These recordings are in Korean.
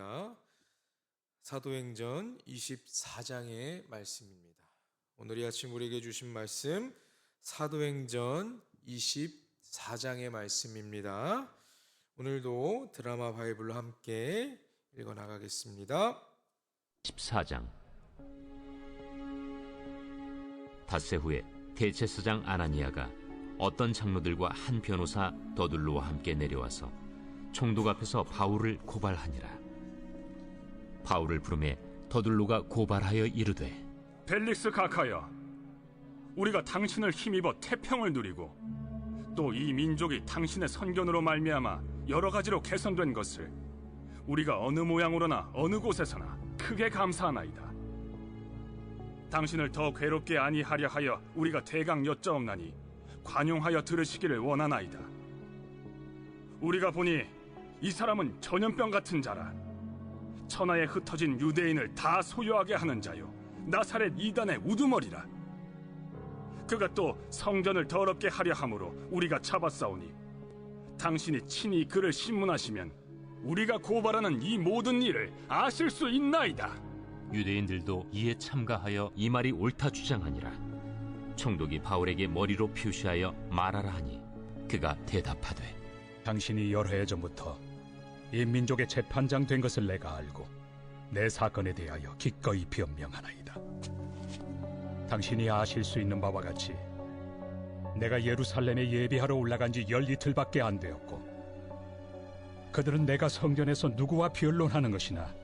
말씀입니다. 사도행전 24장의 말씀입니다. 오늘 이 아침 우리에게 주신 말씀 사도행전 24장의 말씀입니다. 오늘도 드라마 바이블로 함께 읽어 나가겠습니다. 14장 닷새 후에 대제사장 아나니아가 어떤 장로들과 한 변호사 더둘로와 함께 내려와서 총독 앞에서 바울을 고발하니라 바울을 부르매 더둘로가 고발하여 이르되 벨릭스 각하여 우리가 당신을 힘입어 태평을 누리고 또 이 민족이 당신의 선견으로 말미암아 여러 가지로 개선된 것을 우리가 어느 모양으로나 어느 곳에서나 크게 감사하나이다. 당신을 더 괴롭게 아니하려 하여 우리가 대강 여짜옵나니 관용하여 들으시기를 원하나이다. 우리가 보니 이 사람은 전염병 같은 자라 천하에 흩어진 유대인을 다 소유하게 하는 자요. 나사렛 이단의 우두머리라. 그가 또 성전을 더럽게 하려 함으로 우리가 잡았사오니 당신이 친히 그를 신문하시면 우리가 고발하는 이 모든 일을 아실 수 있나이다. 유대인들도 이에 참가하여 이 말이 옳다 주장하니라. 총독이 바울에게 머리로 표시하여 말하라 하니 그가 대답하되 당신이 여러 해 전부터 이 민족의 재판장 된 것을 내가 알고 내 사건에 대하여 기꺼이 변명하나이다. 당신이 아실 수 있는 바와 같이 내가 예루살렘에 예비하러 올라간 지 열 이틀밖에 안 되었고 그들은 내가 성전에서 누구와 변론하는 것이나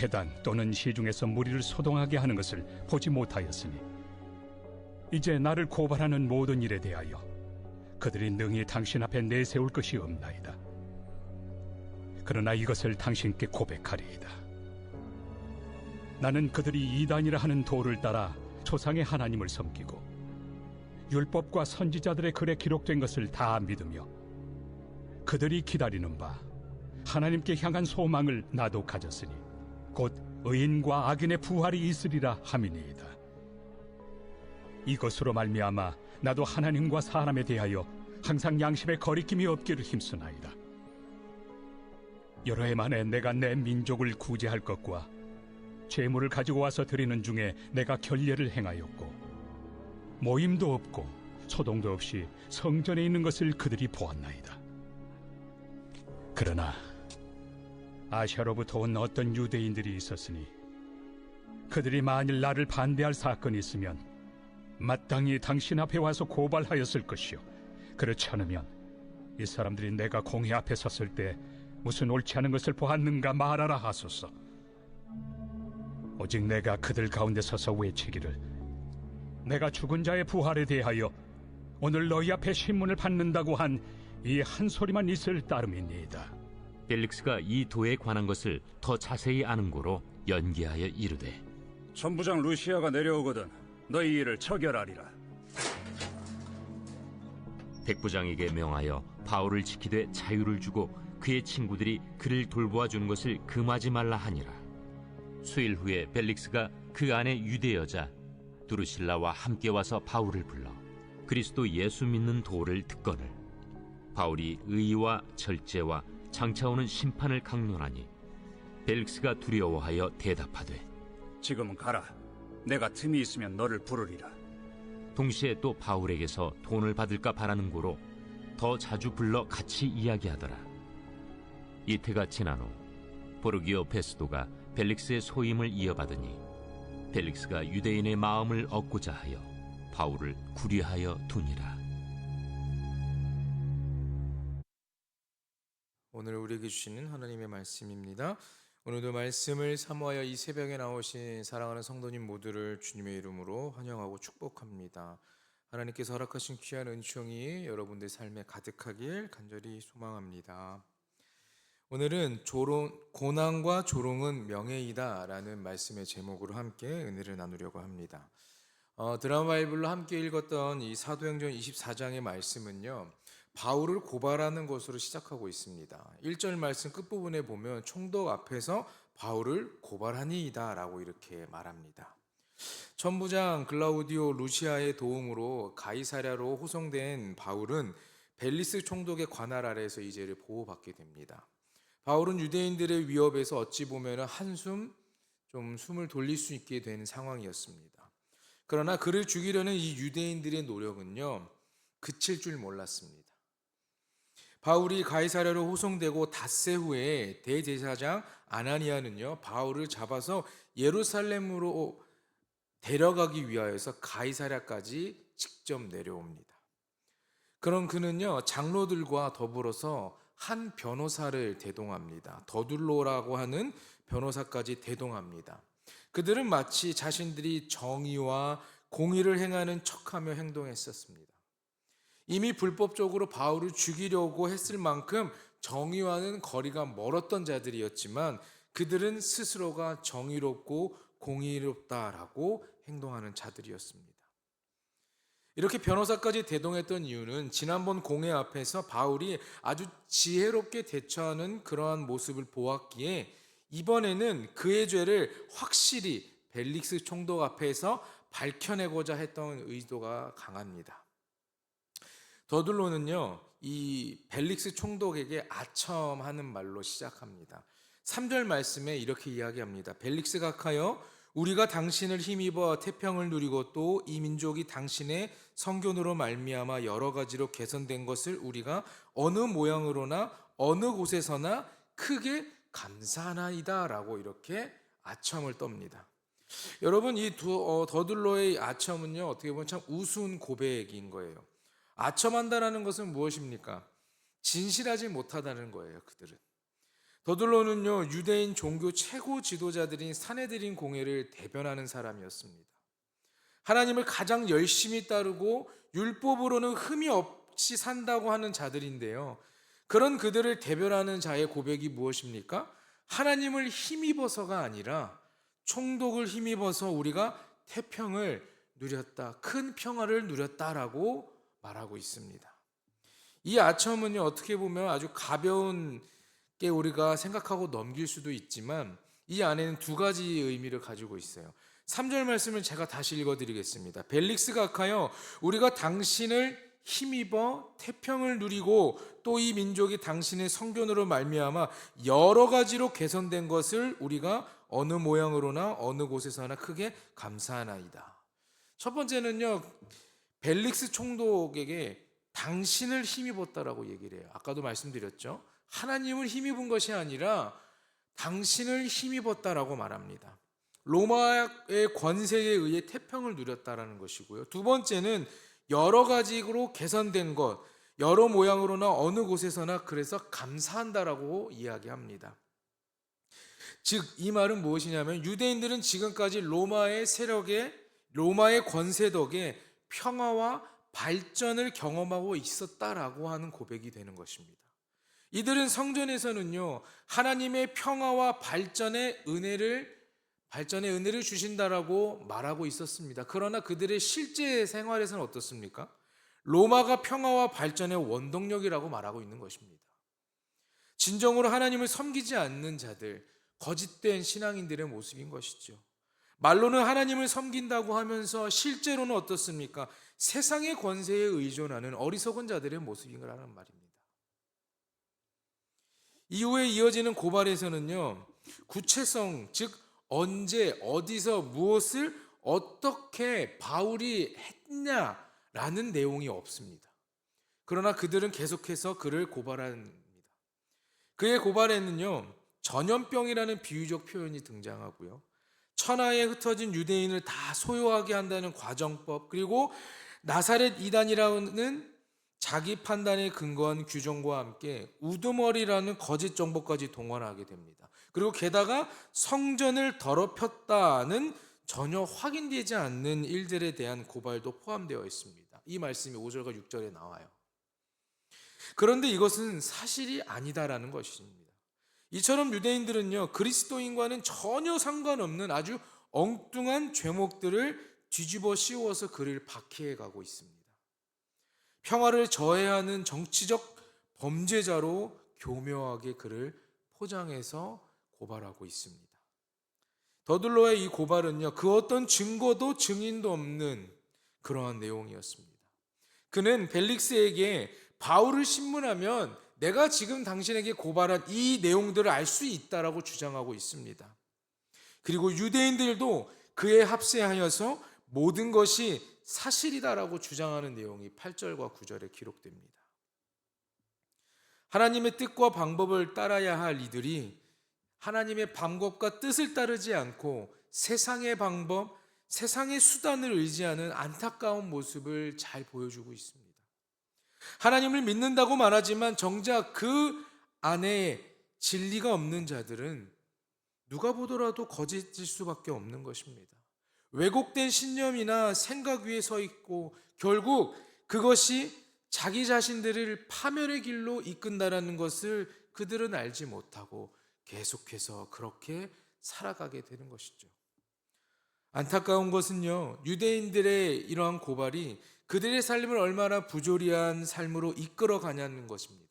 회당 또는 시중에서 무리를 소동하게 하는 것을 보지 못하였으니 이제 나를 고발하는 모든 일에 대하여 그들이 능히 당신 앞에 내세울 것이 없나이다. 그러나 이것을 당신께 고백하리이다. 나는 그들이 이단이라 하는 도를 따라 조상의 하나님을 섬기고 율법과 선지자들의 글에 기록된 것을 다 믿으며 그들이 기다리는 바 하나님께 향한 소망을 나도 가졌으니 곧 의인과 악인의 부활이 있으리라 함이니이다. 이것으로 말미암아 나도 하나님과 사람에 대하여 항상 양심에 거리낌이 없기를 힘쓰나이다. 여러 해 만에 내가 내 민족을 구제할 것과 재물을 가지고 와서 드리는 중에 내가 결례를 행하였고 모임도 없고 소동도 없이 성전에 있는 것을 그들이 보았나이다. 그러나 아시아로부터 온 어떤 유대인들이 있었으니 그들이 만일 나를 반대할 사건이 있으면 마땅히 당신 앞에 와서 고발하였을 것이요. 그렇지 않으면 이 사람들이 내가 공회 앞에 섰을 때 무슨 옳지 않은 것을 보았는가 말하라 하소서. 오직 내가 그들 가운데 서서 외치기를 내가 죽은 자의 부활에 대하여 오늘 너희 앞에 신문을 받는다고 한 이 한 소리만 있을 따름이니이다. 벨릭스가 이 도에 관한 것을 더 자세히 아는 고로 연기하여 이르되 천부장 루시아가 내려오거든 너희 일을 처결하리라. 백부장에게 명하여 바울을 지키되 자유를 주고 그의 친구들이 그를 돌보아 주는 것을 금하지 말라 하니라. 수일 후에 벨릭스가 그 안에 유대 여자 두루실라와 함께 와서 바울을 불러 그리스도 예수 믿는 도를 듣거늘 바울이 의와 절제와 장차 오는 심판을 강론하니 벨릭스가 두려워하여 대답하되 지금은 가라. 내가 틈이 있으면 너를 부르리라. 동시에 또 바울에게서 돈을 받을까 바라는 고로 더 자주 불러 같이 이야기하더라. 이태가 지난 후 보르기오 베스도가 벨릭스의 소임을 이어받으니 벨릭스가 유대인의 마음을 얻고자 하여 바울을 구리하여 두니라. 오늘 우리에게 주시는 하나님의 말씀입니다. 오늘도 말씀을 사모하여 이 새벽에 나오신 사랑하는 성도님 모두를 주님의 이름으로 환영하고 축복합니다. 하나님께서 허락하신 귀한 은총이 여러분들 삶에 가득하길 간절히 소망합니다. 오늘은 조롱, 고난과 조롱은 명예이다 라는 말씀의 제목으로 함께 은혜를 나누려고 합니다. 어, 드라마 바이블로 함께 읽었던 이 사도행전 24장의 말씀은요, 바울을 고발하는 것으로 시작하고 있습니다. 1절 말씀 끝부분에 보면 총독 앞에서 바울을 고발하니이다 라고 이렇게 말합니다. 천부장 글라우디오 루시아의 도움으로 가이사랴로 호송된 바울은 벨리스 총독의 관할 아래에서 이 죄를 보호받게 됩니다. 바울은 유대인들의 위협에서 어찌 보면 한숨 좀 숨을 돌릴 수 있게 되는 상황이었습니다. 그러나 그를 죽이려는 이 유대인들의 노력은요 그칠 줄 몰랐습니다. 바울이 가이사랴로 호송되고 닷새 후에 대제사장 아나니아는요 바울을 잡아서 예루살렘으로 데려가기 위하여서 가이사랴까지 직접 내려옵니다. 그런 그는요 장로들과 더불어서 한 변호사를 대동합니다. 더둘로라고 하는 변호사까지 대동합니다. 그들은 마치 자신들이 정의와 공의를 행하는 척하며 행동했었습니다. 이미 불법적으로 바울을 죽이려고 했을 만큼 정의와는 거리가 멀었던 자들이었지만 그들은 스스로가 정의롭고 공의롭다라고 행동하는 자들이었습니다. 이렇게 변호사까지 대동했던 이유는 지난번 공회 앞에서 바울이 아주 지혜롭게 대처하는 그러한 모습을 보았기에 이번에는 그의 죄를 확실히 벨릭스 총독 앞에서 밝혀내고자 했던 의도가 강합니다. 더둘로는요, 이 벨릭스 총독에게 아첨하는 말로 시작합니다. 3절 말씀에 이렇게 이야기합니다. 벨릭스가 하여 우리가 당신을 힘입어 태평을 누리고 또 이 민족이 당신의 성견으로 말미암아 여러 가지로 개선된 것을 우리가 어느 모양으로나 어느 곳에서나 크게 감사하나이다라고 이렇게 아첨을 떱니다. 여러분 이 두, 어, 더둘로의 아첨은요 어떻게 보면 참 우스운 고백인 거예요. 아첨한다라는 것은 무엇입니까? 진실하지 못하다는 거예요. 그들은. 더둘로는요 유대인 종교 최고 지도자들인 사내들인 공회를 대변하는 사람이었습니다. 하나님을 가장 열심히 따르고 율법으로는 흠이 없이 산다고 하는 자들인데요. 그런 그들을 대변하는 자의 고백이 무엇입니까? 하나님을 힘입어서가 아니라 총독을 힘입어서 우리가 태평을 누렸다. 큰 평화를 누렸다라고 말하고 있습니다. 이 아첨은요, 어떻게 보면 아주 가벼운 게 우리가 생각하고 넘길 수도 있지만 이 안에는 두 가지 의미를 가지고 있어요. 3절 말씀을 제가 다시 읽어 드리겠습니다. 벨릭스가 하여 우리가 당신을 힘입어 태평을 누리고 또 이 민족이 당신의 성견으로 말미암아 여러 가지로 개선된 것을 우리가 어느 모양으로나 어느 곳에서나 크게 감사하나이다. 첫 번째는요. 벨릭스 총독에게 당신을 힘입었다라고 얘기를 해요. 아까도 말씀드렸죠. 하나님을 힘입은 것이 아니라 당신을 힘입었다라고 말합니다. 로마의 권세에 의해 태평을 누렸다라는 것이고요. 두 번째는 여러 가지로 개선된 것, 여러 모양으로나 어느 곳에서나 그래서 감사한다라고 이야기합니다. 즉, 이 말은 무엇이냐면 유대인들은 지금까지 로마의 세력에, 로마의 권세 덕에 평화와 발전을 경험하고 있었다라고 하는 고백이 되는 것입니다. 이들은 성전에서는요, 하나님의 평화와 발전의 은혜를 발전의 은혜를 주신다라고 말하고 있었습니다. 그러나 그들의 실제 생활에서는 어떻습니까? 로마가 평화와 발전의 원동력이라고 말하고 있는 것입니다. 진정으로 하나님을 섬기지 않는 자들, 거짓된 신앙인들의 모습인 것이죠. 말로는 하나님을 섬긴다고 하면서 실제로는 어떻습니까? 세상의 권세에 의존하는 어리석은 자들의 모습인가라는 말입니다. 이후에 이어지는 고발에서는요, 구체성, 즉, 언제, 어디서, 무엇을 어떻게 바울이 했냐라는 내용이 없습니다. 그러나 그들은 계속해서 그를 고발합니다. 그의 고발에는요, 전염병이라는 비유적 표현이 등장하고요. 천하에 흩어진 유대인을 다 소유하게 한다는 과정법, 그리고 나사렛 이단이라는 자기 판단에 근거한 규정과 함께 우두머리라는 거짓 정보까지 동원하게 됩니다. 그리고 게다가 성전을 더럽혔다는 전혀 확인되지 않는 일들에 대한 고발도 포함되어 있습니다. 이 말씀이 5절과 6절에 나와요. 그런데 이것은 사실이 아니다라는 것입니다. 이처럼 유대인들은요, 그리스도인과는 전혀 상관없는 아주 엉뚱한 죄목들을 뒤집어 씌워서 그를 박해해 가고 있습니다. 평화를 저해하는 정치적 범죄자로 교묘하게 그를 포장해서 고발하고 있습니다. 더들로의 이 고발은요, 그 어떤 증거도 증인도 없는 그러한 내용이었습니다. 그는 벨릭스에게 바울을 신문하면 내가 지금 당신에게 고발한 이 내용들을 알 수 있다라고 주장하고 있습니다. 그리고 유대인들도 그에 합세하여서 모든 것이 사실이다라고 주장하는 내용이 8절과 9절에 기록됩니다. 하나님의 뜻과 방법을 따라야 할 이들이 하나님의 방법과 뜻을 따르지 않고 세상의 방법, 세상의 수단을 의지하는 안타까운 모습을 잘 보여주고 있습니다. 하나님을 믿는다고 말하지만 정작 그 안에 진리가 없는 자들은 누가 보더라도 거짓일 수밖에 없는 것입니다. 왜곡된 신념이나 생각 위에 서 있고 결국 그것이 자기 자신들을 파멸의 길로 이끈다라는 것을 그들은 알지 못하고 계속해서 그렇게 살아가게 되는 것이죠. 안타까운 것은요, 유대인들의 이러한 고발이 그들의 삶을 얼마나 부조리한 삶으로 이끌어 가냐는 것입니다.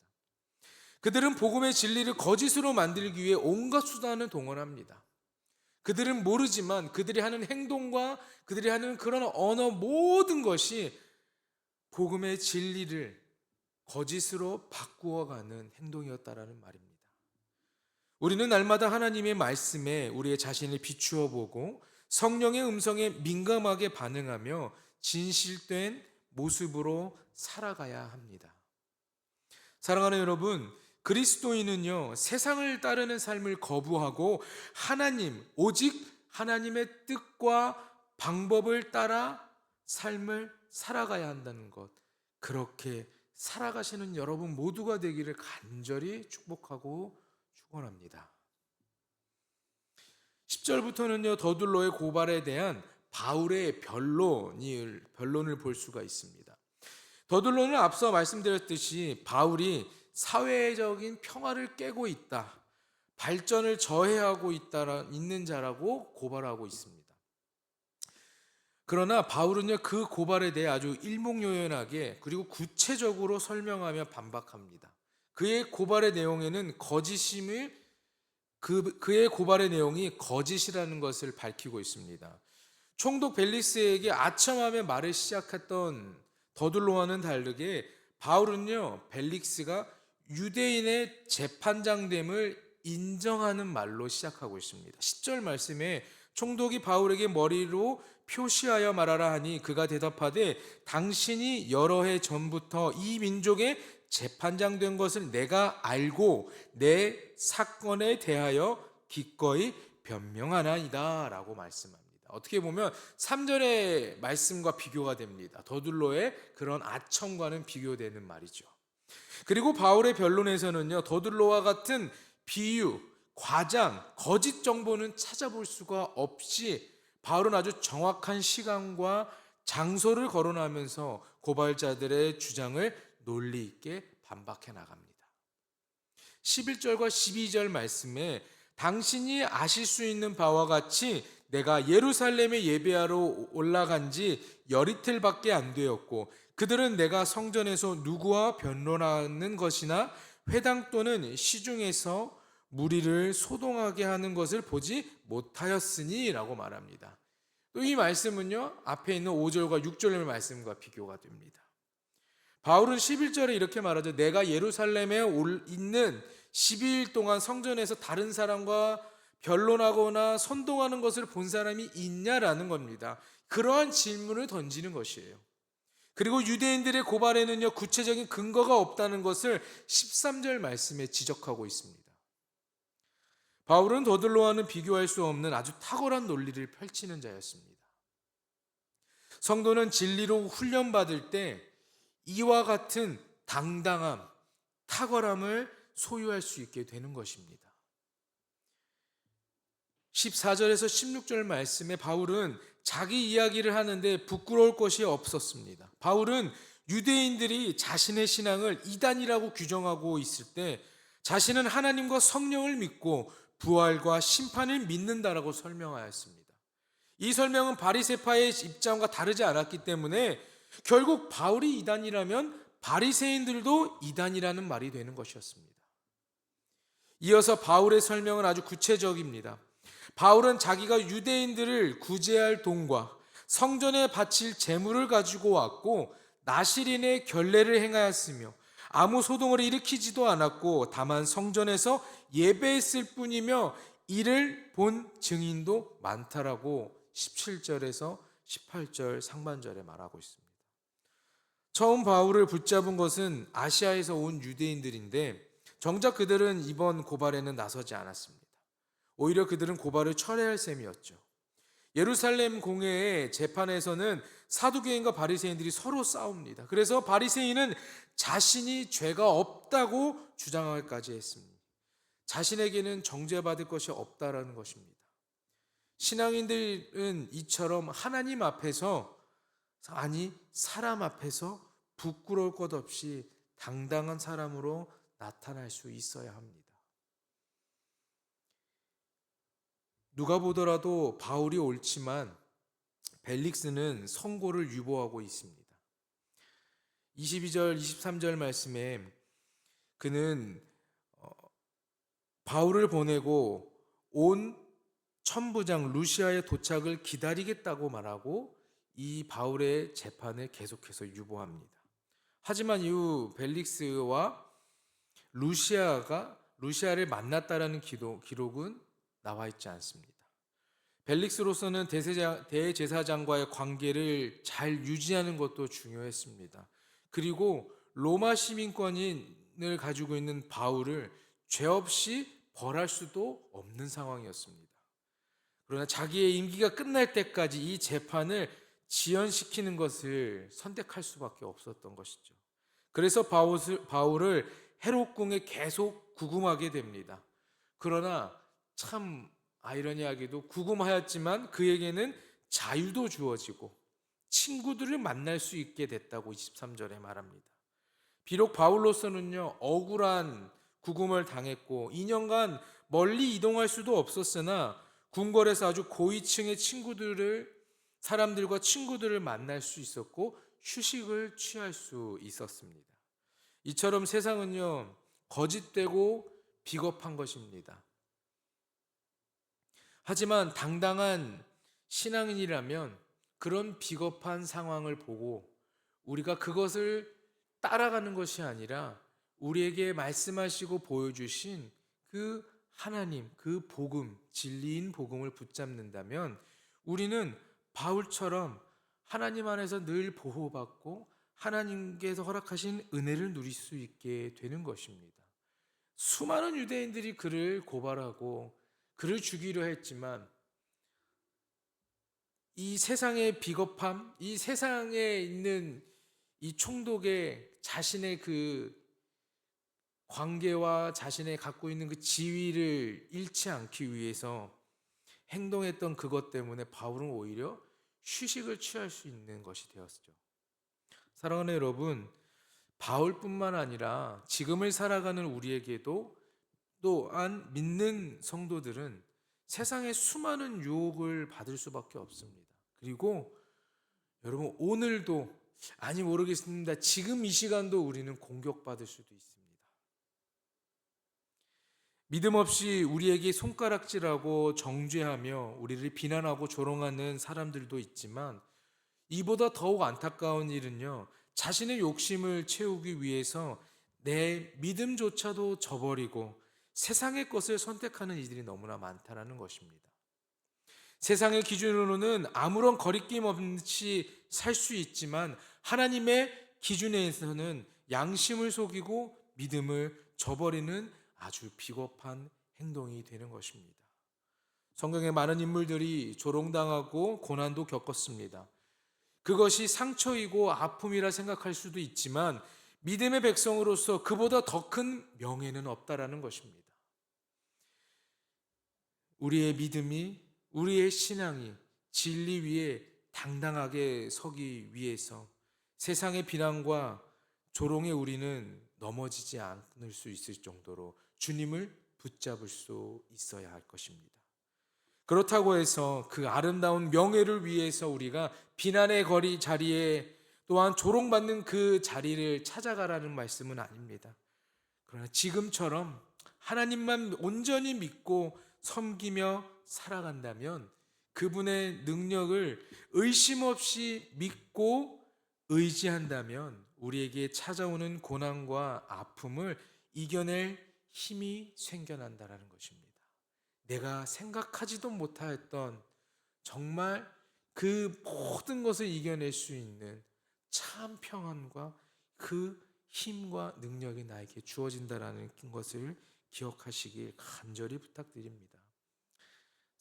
그들은 복음의 진리를 거짓으로 만들기 위해 온갖 수단을 동원합니다. 그들은 모르지만 그들이 하는 행동과 그들이 하는 그런 언어 모든 것이 복음의 진리를 거짓으로 바꾸어가는 행동이었다라는 말입니다. 우리는 날마다 하나님의 말씀에 우리의 자신을 비추어 보고 성령의 음성에 민감하게 반응하며 진실된 모습으로 살아가야 합니다. 사랑하는 여러분, 그리스도인은요, 세상을 따르는 삶을 거부하고 하나님, 오직 하나님의 뜻과 방법을 따라 삶을 살아가야 한다는 것. 그렇게 살아가시는 여러분 모두가 되기를 간절히 축복하고 축원합니다. 10절부터는요, 더둘로의 고발에 대한 바울의 변론을, 볼 수가 있습니다. 더둘로는 앞서 말씀드렸듯이 바울이 사회적인 평화를 깨고 있다. 발전을 저해하고 있다, 있는 자라고 고발하고 있습니다. 그러나 바울은요, 그 고발에 대해 아주 일목요연하게 그리고 구체적으로 설명하며 반박합니다. 그의 고발의 내용에는 거짓임을 그, 그의 고발의 내용이 거짓이라는 것을 밝히고 있습니다. 총독 벨리스에게 아첨하며 말을 시작했던 더둘로와는 다르게 바울은요 벨릭스가 유대인의 재판장됨을 인정하는 말로 시작하고 있습니다. 10절 말씀에 총독이 바울에게 머리로 표시하여 말하라 하니 그가 대답하되 당신이 여러 해 전부터 이 민족의 재판장 된 것을 내가 알고 내 사건에 대하여 기꺼이 변명하나이다 라고 말씀합니다. 어떻게 보면 3절의 말씀과 비교가 됩니다. 더둘로의 그런 아첨과는 비교되는 말이죠. 그리고 바울의 변론에서는요, 더둘로와 같은 비유, 과장, 거짓 정보는 찾아볼 수가 없이 바울은 아주 정확한 시간과 장소를 거론하면서 고발자들의 주장을 논리 있게 반박해 나갑니다. 11절과 12절 말씀에 당신이 아실 수 있는 바와 같이 내가 예루살렘에 예배하러 올라간 지 열이틀밖에 안 되었고 그들은 내가 성전에서 누구와 변론하는 것이나 회당 또는 시중에서 무리를 소동하게 하는 것을 보지 못하였으니라고 말합니다. 또 이 말씀은요 앞에 있는 5절과 6절의 말씀과 비교가 됩니다. 바울은 11절에 이렇게 말하죠. 내가 예루살렘에 있는 12일 동안 성전에서 다른 사람과 변론하거나 선동하는 것을 본 사람이 있냐라는 겁니다. 그러한 질문을 던지는 것이에요. 그리고 유대인들의 고발에는요, 구체적인 근거가 없다는 것을 13절 말씀에 지적하고 있습니다. 바울은 더들로와는 비교할 수 없는 아주 탁월한 논리를 펼치는 자였습니다. 성도는 진리로 훈련받을 때 이와 같은 당당함, 탁월함을 소유할 수 있게 되는 것입니다. 14절에서 16절 말씀에 바울은 자기 이야기를 하는데 부끄러울 것이 없었습니다. 바울은 유대인들이 자신의 신앙을 이단이라고 규정하고 있을 때 자신은 하나님과 성령을 믿고 부활과 심판을 믿는다라고 설명하였습니다. 이 설명은 바리세파의 입장과 다르지 않았기 때문에 결국 바울이 이단이라면 바리새인들도 이단이라는 말이 되는 것이었습니다. 이어서 바울의 설명은 아주 구체적입니다. 바울은 자기가 유대인들을 구제할 돈과 성전에 바칠 재물을 가지고 왔고 나시린의 결례를 행하였으며 아무 소동을 일으키지도 않았고 다만 성전에서 예배했을 뿐이며 이를 본 증인도 많다라고 17절에서 18절 상반절에 말하고 있습니다. 처음 바울을 붙잡은 것은 아시아에서 온 유대인들인데 정작 그들은 이번 고발에는 나서지 않았습니다. 오히려 그들은 고발을 철회할 셈이었죠. 예루살렘 공회의 재판에서는 사두개인과 바리새인들이 서로 싸웁니다. 그래서 바리새인은 자신이 죄가 없다고 주장하기까지 했습니다. 자신에게는 정죄받을 것이 없다라는 것입니다. 신앙인들은 이처럼 하나님 앞에서 아니 사람 앞에서 부끄러울 것 없이 당당한 사람으로 나타날 수 있어야 합니다. 누가 보더라도 바울이 옳지만 벨릭스는 선고를 유보하고 있습니다. 22절, 23절 말씀에 그는 어, 바울을 보내고 온 천부장 루시아의 도착을 기다리겠다고 말하고 이 바울의 재판을 계속해서 유보합니다. 하지만 이후 벨릭스와 루시아가 루시아를 만났다라는 기록은 나와 있지 않습니다. 벨릭스로서는 대제사장과의 관계를 잘 유지하는 것도 중요했습니다. 그리고 로마 시민권을 가지고 있는 바울을 죄 없이 벌할 수도 없는 상황이었습니다. 그러나 자기의 임기가 끝날 때까지 이 재판을 지연시키는 것을 선택할 수밖에 없었던 것이죠. 그래서 바울을 헤롯궁에 계속 구금하게 됩니다. 그러나 참 아이러니하게도 구금하였지만 그에게는 자유도 주어지고 친구들을 만날 수 있게 됐다고 23절에 말합니다. 비록 바울로서는요, 억울한 구금을 당했고 2년간 멀리 이동할 수도 없었으나 궁궐에서 아주 고위층의 친구들을 사람들과 친구들을 만날 수 있었고 휴식을 취할 수 있었습니다. 이처럼 세상은요, 거짓되고 비겁한 것입니다. 하지만 당당한 신앙인이라면 그런 비겁한 상황을 보고 우리가 그것을 따라가는 것이 아니라 우리에게 말씀하시고 보여주신 그 하나님, 그 복음, 진리인 복음을 붙잡는다면 우리는 바울처럼 하나님 안에서 늘 보호받고 하나님께서 허락하신 은혜를 누릴 수 있게 되는 것입니다. 수많은 유대인들이 그를 고발하고 그를 죽이려 했지만 이 세상의 비겁함, 이 세상에 있는 이 총독의 자신의 그 관계와 자신의 갖고 있는 그 지위를 잃지 않기 위해서 행동했던 그것 때문에 바울은 오히려 휴식을 취할 수 있는 것이 되었죠. 사랑하는 여러분, 바울뿐만 아니라 지금을 살아가는 우리에게도 또한 믿는 성도들은 세상의 수많은 유혹을 받을 수밖에 없습니다. 그리고 여러분 오늘도 아니 모르겠습니다. 지금 이 시간도 우리는 공격받을 수도 있습니다. 믿음 없이 우리에게 손가락질하고 정죄하며 우리를 비난하고 조롱하는 사람들도 있지만 이보다 더욱 안타까운 일은요. 자신의 욕심을 채우기 위해서 내 믿음조차도 저버리고 세상의 것을 선택하는 이들이 너무나 많다라는 것입니다. 세상의 기준으로는 아무런 거리낌 없이 살 수 있지만 하나님의 기준에서는 양심을 속이고 믿음을 저버리는 아주 비겁한 행동이 되는 것입니다. 성경의 많은 인물들이 조롱당하고 고난도 겪었습니다. 그것이 상처이고 아픔이라 생각할 수도 있지만 믿음의 백성으로서 그보다 더 큰 명예는 없다라는 것입니다. 우리의 믿음이 우리의 신앙이 진리 위에 당당하게 서기 위해서 세상의 비난과 조롱에 우리는 넘어지지 않을 수 있을 정도로 주님을 붙잡을 수 있어야 할 것입니다. 그렇다고 해서 그 아름다운 명예를 위해서 우리가 비난의 거리 자리에 또한 조롱받는 그 자리를 찾아가라는 말씀은 아닙니다. 그러나 지금처럼 하나님만 온전히 믿고 섬기며 살아간다면 그분의 능력을 의심 없이 믿고 의지한다면 우리에게 찾아오는 고난과 아픔을 이겨낼 힘이 생겨난다라는 것입니다. 내가 생각하지도 못하였던 정말 그 모든 것을 이겨낼 수 있는 참 평안과 그 힘과 능력이 나에게 주어진다라는 것을 기억하시길 간절히 부탁드립니다.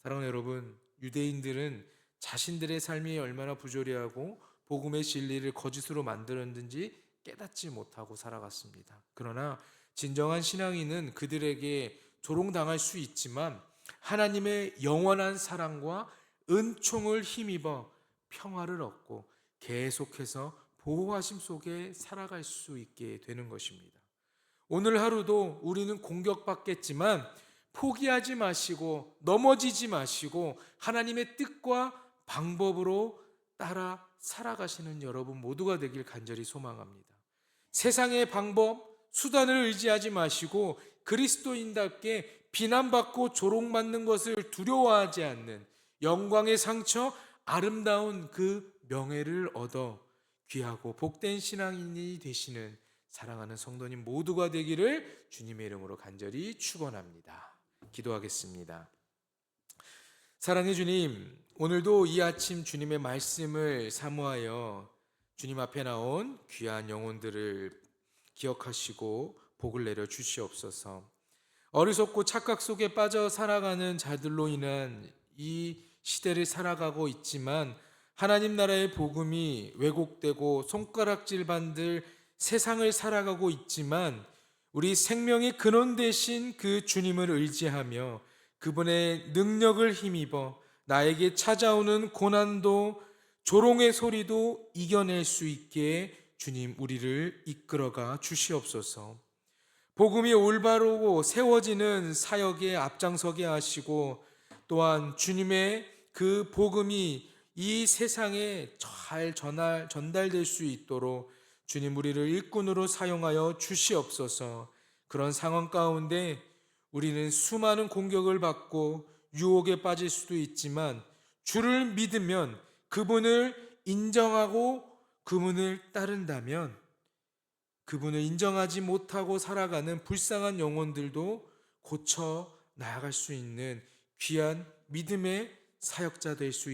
사랑하는 여러분, 유대인들은 자신들의 삶이 얼마나 부조리하고 복음의 진리를 거짓으로 만들었는지 깨닫지 못하고 살아갔습니다. 그러나 진정한 신앙인은 그들에게 조롱당할 수 있지만 하나님의 영원한 사랑과 은총을 힘입어 평화를 얻고 계속해서 보호하심 속에 살아갈 수 있게 되는 것입니다. 오늘 하루도 우리는 공격받겠지만 포기하지 마시고 넘어지지 마시고 하나님의 뜻과 방법으로 따라 살아가시는 여러분 모두가 되길 간절히 소망합니다. 세상의 방법, 수단을 의지하지 마시고 그리스도인답게 비난받고 조롱받는 것을 두려워하지 않는 영광의 상처, 아름다운 그 명예를 얻어 귀하고 복된 신앙인이 되시는 사랑하는 성도님 모두가 되기를 주님의 이름으로 간절히 축원합니다. 기도하겠습니다. 사랑의 주님, 오늘도 이 아침 주님의 말씀을 사모하여 주님 앞에 나온 귀한 영혼들을 기억하시고 복을 내려 주시옵소서. 어리석고 착각 속에 빠져 살아가는 자들로 인한 이 시대를 살아가고 있지만 하나님 나라의 복음이 왜곡되고 손가락질 반들 세상을 살아가고 있지만 우리 생명의 근원 되신 그 주님을 의지하며 그분의 능력을 힘입어 나에게 찾아오는 고난도 조롱의 소리도 이겨낼 수 있게 주님 우리를 이끌어가 주시옵소서. 복음이 올바르고 세워지는 사역에 앞장서게 하시고 또한 주님의 그 복음이 이 세상에 잘 전할, 전달될 수 있도록 주님 우리를 일꾼으로 사용하여 주시옵소서. 그런 상황 가운데 우리는 수많은 공격을 받고 유혹에 빠질 수도 있지만 주를 믿으면 그분을 인정하고 그분을 따른다면 그분을 인정하지 못하고 살아가는 불쌍한 영혼들도 고쳐 나아갈 수 있는 귀한 믿음의 사역자 될 수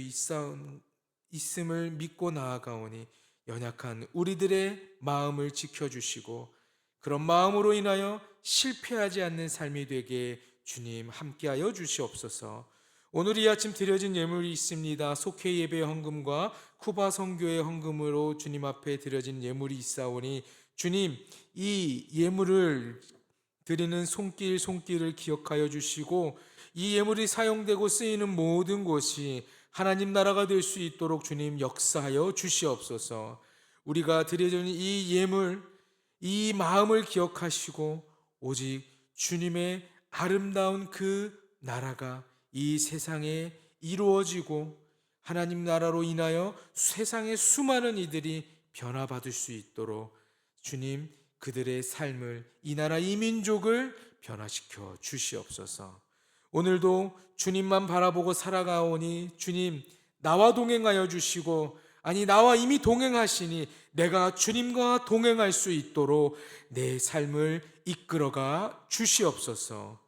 있음을 믿고 나아가오니 연약한 우리들의 마음을 지켜주시고 그런 마음으로 인하여 실패하지 않는 삶이 되게 주님 함께하여 주시옵소서. 오늘 이 아침 드려진 예물이 있습니다. 속회 예배 헌금과 쿠바 선교의 헌금으로 주님 앞에 드려진 예물이 있사오니 주님 이 예물을 드리는 손길 손길을 기억하여 주시고 이 예물이 사용되고 쓰이는 모든 곳이 하나님 나라가 될 수 있도록 주님 역사하여 주시옵소서. 우리가 드려진 이 예물, 이 마음을 기억하시고 오직 주님의 아름다운 그 나라가 이 세상에 이루어지고 하나님 나라로 인하여 세상의 수많은 이들이 변화받을 수 있도록 주님 그들의 삶을 이 나라 이 민족을 변화시켜 주시옵소서. 오늘도 주님만 바라보고 살아가오니 주님 나와 동행하여 주시고 아니 나와 이미 동행하시니 내가 주님과 동행할 수 있도록 내 삶을 이끌어가 주시옵소서.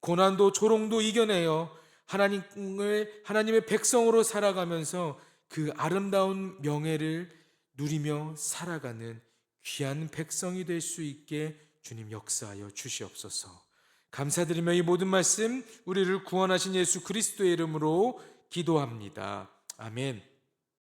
고난도 조롱도 이겨내어 하나님을 하나님의 백성으로 살아가면서 그 아름다운 명예를 누리며 살아가는 귀한 백성이 될 수 있게 주님 역사하여 주시옵소서. 감사드리며 이 모든 말씀 우리를 구원하신 예수 그리스도의 이름으로 기도합니다. 아멘.